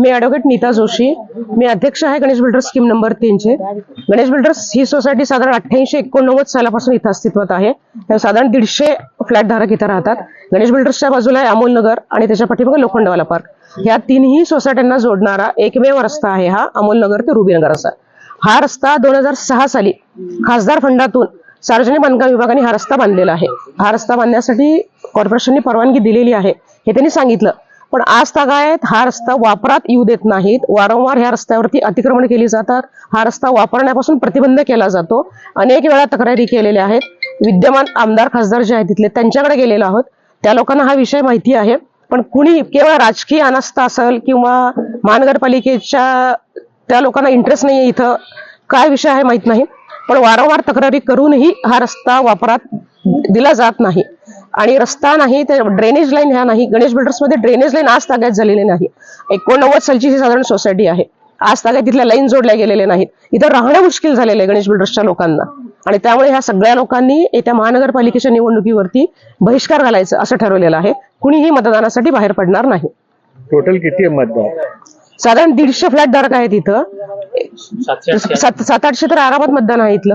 मी advocate Neeta Joshi. मी अध्यक्ष आहे गणेश बिल्डर्स स्कीम नंबर तीनचे गणेश बिल्डर्स ही सोसायटी साधारण अठ्ठ्याऐंशी एकोणनव्वद सालापासून इथं अस्तित्वात आहे. साधारण दीडशे फ्लॅट धारक इथं राहतात. गणेश बिल्डर्सच्या बाजूला आहे अमोल नगर आणि त्याच्या पाठीमागे लोखंडवाला पार्क ह्या तीनही सोसायट्यांना जोडणारा एकमेव रस्ता आहे हा अमोल नगर ते रुबीनगर असा. हा रस्ता दोन हजार सहा साली खासदार फंडातून सार्वजनिक बांधकाम विभागाने हा रस्ता बांधलेला आहे. हा रस्ता बांधण्यासाठी कॉर्पोरेशनने परवानगी दिलेली आहे हे त्यांनी सांगितलं. पण आज तागायत हा रस्ता वापरात येऊ देत नाहीत. वारंवार ह्या रस्त्यावरती अतिक्रमण केली जातात. हा रस्ता वापरण्यापासून प्रतिबंध केला जातो. अनेक वेळा तक्रारी केलेल्या आहेत. विद्यमान आमदार खासदार जे आहेत तिथले त्यांच्याकडे गेलेलो आहोत. त्या लोकांना हा विषय माहिती आहे. पण कुणी केवळ राजकीय अनास्था असेल किंवा महानगरपालिकेच्या त्या लोकांना इंटरेस्ट नाही इथं काय विषय आहे माहीत नाही. पण वारंवार तक्रारी करूनही हा रस्ता वापरात दिला जात नाही. आणि रस्ता नाही ते ड्रेनेज लाईन ह्या नाही. गणेश बिल्डर्समध्ये ड्रेनेज लाईन आज ताग्यात झालेली नाही. एकोणनव्वद सालची ही साधारण सोसायटी आहे. आज ताग्यात तिथल्या लाईन जोडल्या गेलेल्या नाहीत. इथं राहणं मुश्किल झालेलं आहे गणेश बिल्डर्सच्या लोकांना. आणि त्यामुळे ह्या सगळ्या लोकांनी येत्या महानगरपालिकेच्या निवडणुकीवरती बहिष्कार घालायचं असं ठरवलेलं आहे. कुणीही मतदानासाठी बाहेर पडणार नाही. टोटल किती आहे मतदार साधारण दीडशे फ्लॅट धारक आहेत इथं. सात सात आठशे तर आरामात मतदान आहे इथलं.